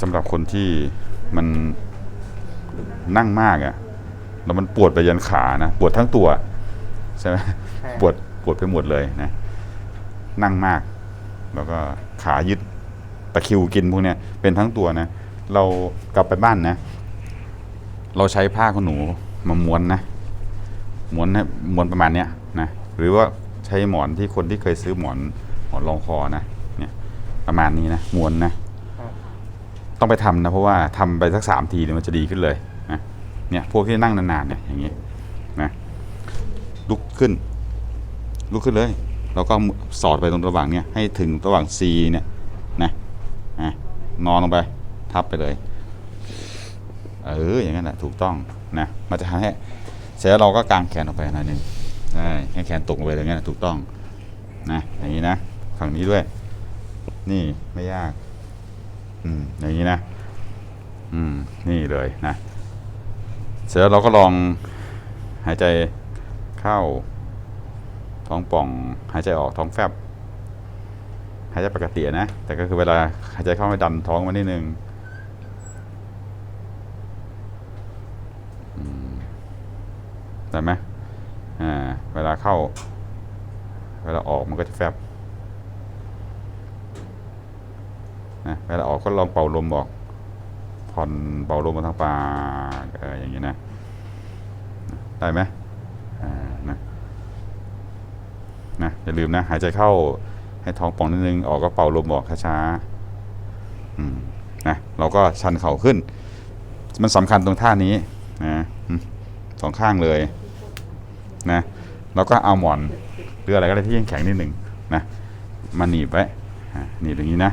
สำหรับคนที่มันนั่งมากอะ่ะแล้วมันปวดไปยันขานะปวดทั้งตัวใช่ไหมใช่ปวดปวดไปหมดเลยนะนั่งมาก แล้วก็ขายึดตะคริวกินพวกเนี้ยเป็นทั้งตัวนะ เรากลับไปบ้านนะ เราใช้ผ้าขนหนูมาม้วนนะม้วนให้ม้วนประมาณเนี้ยนะหรือว่าใช้หมอนที่คนที่เคยซื้อหมอนหมอนรองคอนะเนี่ยประมาณนี้นะม้วนนะ ต้องไปทำนะ เพราะว่าทำไปสักสามทีเนี่ยมันจะดีขึ้นเลยนะเนี่ยพวกที่นั่งนานๆเนี่ยอย่างนี้นะลุกขึ้น ลุกขึ้นเลยแล้วก็สอดไปตรงระหว่างเนี่ยให้ถึงระหว่าง C เนี่ยนะอะนอนลงไป ทับไปเลยเอออย่างนั้นแหละถูกต้องนะมันจะทำให้เสร็จแล้วเราก็กางแขนออกไปหน่อยหนึงใช่ให้แขนตกลงไปอย่างนั้นถูกต้องนะอย่างนี้นะฝั่งนี้ด้วย นี่ไม่ยาก อืมอย่างนี้นะ อืม นี่เลยนะ เสร็จแล้วเราก็ลองหายใจเข้า ท้องป่อง หายใจออกท้องแฟบ หายใจปกตินะ แต่ก็คือเวลาหายใจเข้าให้ดันท้องมานิดนึงได้ไหมอ่า เวลาเข้า เวลาออกมันก็จะแฟบ นะเวลาออกก็ลองเป่าลมออก ผ่อนเป่าลมมาทางปากเอออย่างนี้นะ ได้ไหมนะนะอย่าลืมนะ หายใจเข้าให้ท้องป่องนิดนึง ออกก็เป่าลมออกช้าๆนะเราก็ชันเข่าขึ้น มันสำคัญตรงท่านี้นะสองข้างเลยนะแล้วก็เอาหมอนหรืออะไรก็ได้ที่แข็งนิดหนึ่งนะมาหนีบไว้หนีบอย่างนี้นะ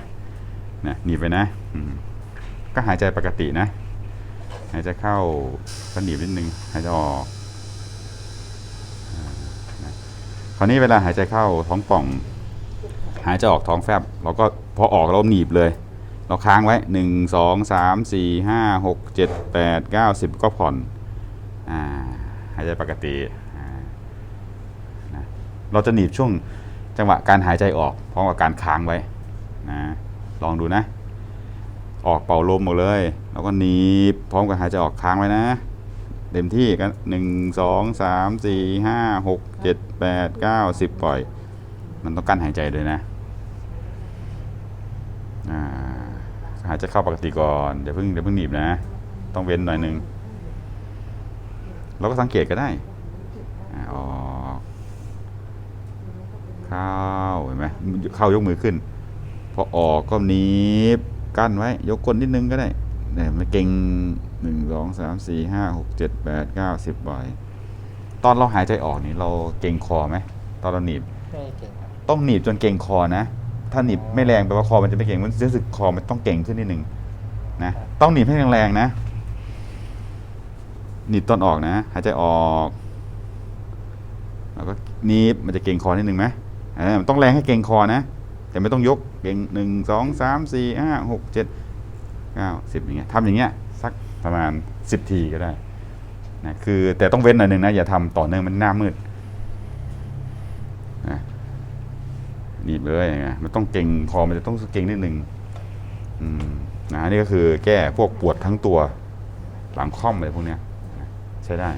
นะหนีบไปนะก็หายใจปกตินะ หายใจเข้าก็หนีบนิดนึงหายใจออกคราวนี้เวลาหายใจเข้าท้องป่อง หายใจออกท้องแฟบเราก็พอออกเราหนีบเลย เราค้างไว้หนึ่งสองสามสี่ห้าหกเจ็ดแปดเก้าสิบก็ผ่อนอาหายใจปกติเราจะหนีบช่วงจังหวะการหายใจออกพร้อมกับการค้างไว้นะ ลองดูนะ ออกเป่าลมหมดเลย แล้วก็หนีบพร้อมกับหายใจออกค้างไว้นะ เต็มที่กันหนึ่งสองสามสี่ห้าหกเจ็ดแปดเก้าสิบปล่อย มันต้องกั้นหายใจด้วยนะหายใจเข้าปกติก่อนเดี๋ยวเพิ่งเดี๋ยวเพิ่งหนีบนะ ต้องเว้นหน่อยหนึ่งเราก็สังเกตก็ได้อ่าออกเข้าเห็นไหมเข้ายกมือขึ้น พอออกก็หนีบกั้นไว้ ยกก้นนิดนึงก็ได้เนี่ยมันเก่งหนึ่งสองสามสี่ห้าหกเจ็ดแปดเก้าสิบบ่อย ตอนเราหายใจออกนี่เราเก่งคอไหมตอนเราหนีบไม่เก่งครับต้องหนีบจนเก่งคอนะ ถ้าหนีบไม่แรงแปลว่าคอมันจะไม่เก่งมันรู้สึกคอมันต้องเก่งขึ้นนิดหนึ่งนะต้องหนีบให้แรงๆนะ หนีบตอนออกนะ หายใจออกแล้วก็หนีบมันจะเก่งคอนิดหนึ่งไหมเออมันต้องแรงให้เก่งคอนะ แต่ไม่ต้องยกเก่งหนึ่งสองสามสี่ห้าหกเจ็ดเก้าสิบอย่างเงี้ยทำอย่างเงี้ยสักประมาณสิบทีก็ได้นะคือแต่ต้องเว้นหน่อยหนึ่งนะอย่าทำต่อเนื่องมันหน้ามืดนะหนีบเลยไงมันต้องเก่งคอมันจะต้องเก่งนิดหนึ่งอืมนะนี่ก็คือแก้พวกปวดทั้งตัวหลังค่อมอะไรพวกเนี้ยใช้ได้